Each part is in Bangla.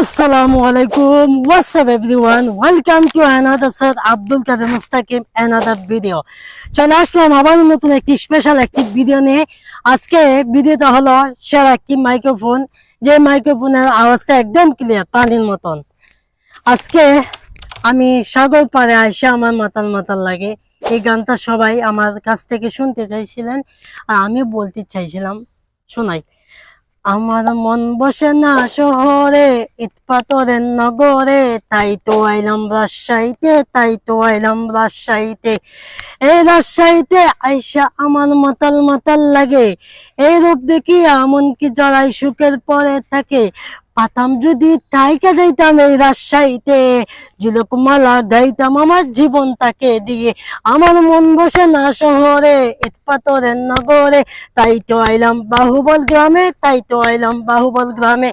Alaikum. What's up, everyone? Welcome to another Sir Abdul Kadir Mustaqim, another video. চলে আসলাম আবার নতুন একটি স্পেশাল একটি ভিডিও নিয়ে আজকে ভিডিওটা হলো সেরা একটি মাইক্রোফোন যে মাইক্রোফোনের আওয়াজটা একদম ক্লিয়ার পানির মতন আজকে আমি সাগর পাড়ে আসে আমার মাতাল মাতাল লাগে এই গানটা সবাই আমার কাছ থেকে শুনতে চাইছিলেন আর আমি বলতে চাইছিলাম, শোনাই আমার মন বসে না শহরে, ইট নগরে। তাই তো আইলাম রাজশাহীতে, তাই তো আইলাম রাজশাহীতে। এই রাজশাহীতে আইসা আমার মাতাল মাতাল লাগে। এই রূপ দেখি এমনকি জড়াই সুখের পরে থাকে। পাতাম যদি তাইকা যাইতাম এই রাজশাহীতে, ঝিলকমালা গাইতাম আমার জীবনটাকে দিয়ে। আমার মন বসে না শহরে ইট নগরে। তাই তো আইলাম বাহুবল গ্রামে, তাই তো আইলাম বাহুবল গ্রামে।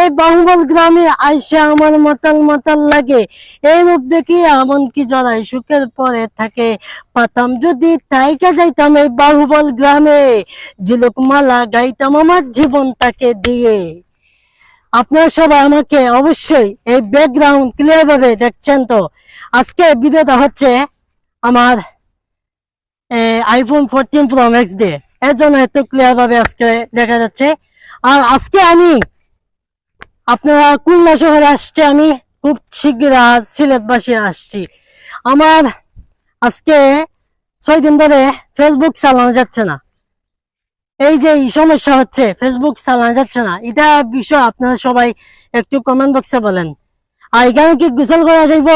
এই বাহুবল গ্রামে আইসা আমার মাতাল মাতাল লাগে। এই রূপ দেখি এমন কি জড়াই সুখের পরে থাকে। পাতাম যদি তাইকা যাইতাম এই বাহুবল গ্রামে, ঝিলকমালা গাইতাম আমার জীবন তাকে দিয়ে। আপনারা সবাই আমাকে অবশ্যই এই ব্যাকগ্রাউন্ড ক্লিয়ার ভাবে দেখছেন তো। আজকে ভিডিওটা হচ্ছে আমার আইফোন ফোরটিন প্রো ম্যাক্স দিয়ে। এর জন্য এত ক্লিয়ার ভাবে আজকে দেখা যাচ্ছে। আর আজকে আমি আপনারা খুলনা শহরে আসছে আমি, খুব শীঘ্র সিলেটবাসী আসছি। আমার আজকে ছয় দিন ধরে ফেসবুক চালানো যাচ্ছে না। এই যে সমস্যা হচ্ছে ফেসবুক চালানো যাচ্ছে না। এটা বিষয় আপনারা সবাই একটু কমেন্ট বক্সে বলেন। আর এখানে কি গোসল করা যাইব?